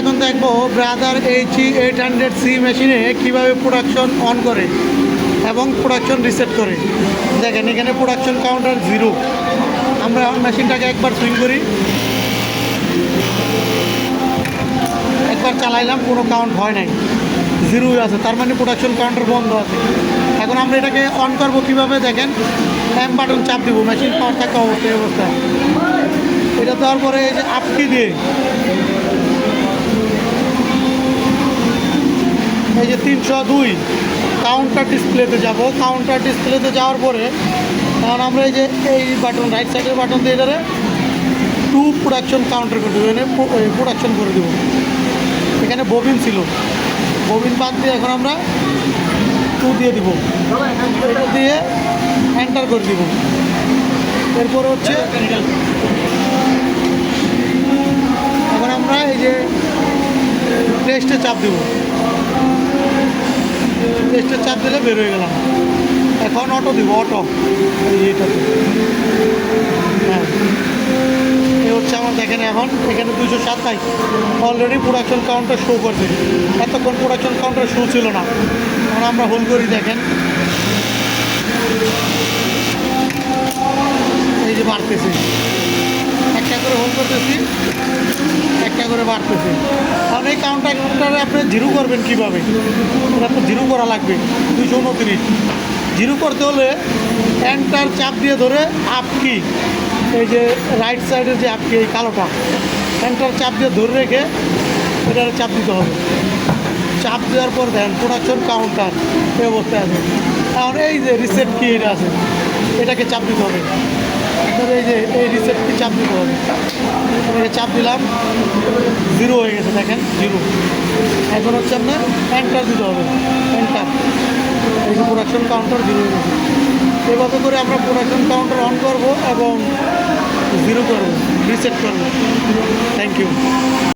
এখন দেখব brother H eight hundred C মেশিনে কীভাবে প্রোডাকশন অন করে এবং প্রোডাকশন রিসেট করে। দেখেন, এখানে প্রোডাকশন কাউন্টার জিরো আমরা মেশিনটাকে একবার সুইং করি। একবার চালাইলাম, কোনো কাউন্ট হয় নাই। জিরোই আছে, তার মানে প্রোডাকশন কাউন্টার বন্ধ আছে। এখন আমরা এটাকে অন করব কীভাবে, দেখেন এম বাটন চাপ দিব মেশিন পাওয়ার থাকা অবস্থায়। অবস্থায় এটা দেওয়ার পরে এই যে আপকি দিয়ে যে তিনশো দুই কাউন্টার ডিসপ্লেতে যাব। কাউন্টার ডিসপ্লেতে যাওয়ার পরে তখন আমরা এই যে এই বাটন রাইট সাইডের বাটন দিয়ে এটারে টু প্রোডাকশন কাউন্টার করে দেবো। এখানে প্রোডাকশন করে দেবো। এখানে ববিন ছিল। ববিন বাদ দিয়ে এখন আমরা টু দিয়ে দিব। এটা দিয়ে এন্টার করে দিব। এরপর হচ্ছে এখন আমরা এই যে টেস্টে চাপ দেব। টেস্টে চাপ দিলে বের হয়ে গেলাম। এখন অটো দিব অটো এই হ্যাঁ। এই হচ্ছে আমার দেখেন এখন, এখানে দুশো সাতাইশ। অলরেডি প্রোডাকশন কাউন্টার শো করছে। এতক্ষণ প্রোডাকশন কাউন্টার শো ছিল না। এখন আমরা হোল করি, দেখেন। এই যে বাড়তেছে। একটা করে হোল করতেছি। একটা করে বাড়তেছে। কারণ এই কাউন্টারে আপনি জিরো করবেন কীভাবে? এটা তো জিরো করা লাগবে। দুশো উনত্রিশ। জিরো করতে হলে এন্টার চাপ দিয়ে ধরে আপ কি এই যে রাইট সাইডের যে আপকি এই কালোটা। এন্টার চাপ দিয়ে ধরে রেখে এটার চাপ দিতে হবে। চাপ দেওয়ার পর দেন প্রোডাকশন কাউন্টার এই অবস্থায় আছে কারণ এই যে রিসেট কি এটা আছে, এটাকে চাপ দিতে হবে। এই যে, এই রিসেট কি চাপ দিতে হবে। এটাকে চাপ দিলাম। জিরো হয়ে গেছে, দেখেন, জিরো। এখন হচ্ছে আপনার এন্টার দিতে হবে এন্টার এই যে প্রোডাকশন কাউন্টার জিরো হয়ে গেছে। এভাবে করে আমরা প্রোডাকশন কাউন্টার অন করব এবং জিরো করব রিসেট করব। Thank you